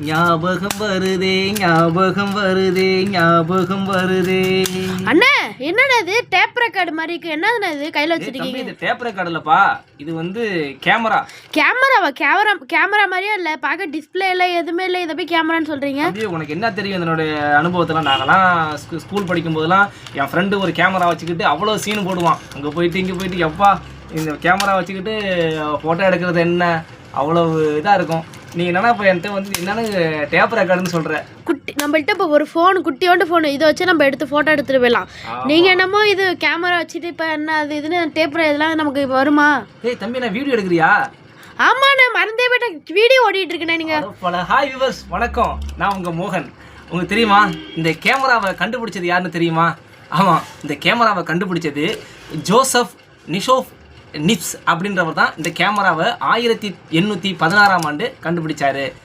ஞாபகம் வருதே ஞாபகம் வருதே ஞாபகம் வருதே. அண்ணா என்னடா இது டேப் ரெக்கார்டு மாதிரி இருக்கு. என்னதுண்ணா இது? கையில் வச்சிருக்கீங்க. இது டேப் ரெக்கார்டுலப்பா இது வந்து கேமரா கேமராவா கேமரா கேமரா மாதிரியே இல்லை? பார்க்க டிஸ்பிளே இல்லை எதுவுமே இல்லை. இதை போய் கேமரான்னு சொல்கிறீங்க தம்பி உனக்கு என்ன தெரியும்? என்னோட அனுபவத்தெல்லாம்? நாங்கெல்லாம் ஸ்கூ- ஸ்கூல் படிக்கும் போதெல்லாம் என் ஃப்ரெண்டு ஒரு கேமரா வச்சுக்கிட்டு அவ்வளோ சீன் போடுவான். அங்கே போயிட்டு இங்கே போயிட்டு எப்பா இந்த கேமரா வச்சுக்கிட்டு ஃபோட்டோ எடுக்கிறது என்ன? அவ்வளோ இதாக இருக்கும். நீ என்னன்னா இப்போ என்கிட்ட வந்து என்னன்னு டேப் ரெக்கார்டுன்னு சொல்கிற குட்டி நம்மள்ட்ட இப்போ ஒரு ஃபோன் குட்டியோண்டு ஃபோன் இதை வச்சு நம்ம எடுத்து ஃபோட்டோ எடுத்துட்டு போயிடலாம். நீங்கள் என்னமோ இது கேமரா வச்சுட்டு இப்போ என்ன அது இதுன்னு டேப் இதெல்லாம் நமக்கு இப்ப வருமா? ஏய் தம்பி நான் வீடியோ எடுக்கிறியா? ஆமாண்ணே மறந்தே போயிட்டேன். வீடியோ ஓடிட்டு ஹலோ, பல ஹாய் விவர்ஸ் வணக்கம். நான் உங்கள் மோகன். உங்களுக்கு தெரியுமா? இந்த கேமராவை கண்டுபிடிச்சது யாருன்னு தெரியுமா? ஆமாம் இந்த கேமராவை கண்டுபிடிச்சது ஜோசப் நிஷோஃப் நிப்ஸ் அப்படின்றவர் தான் இந்த கேமராவை ஆயிரத்தி எண்ணூற்றி பதினாறாம் ஆண்டு கண்டுபிடிச்சாரு.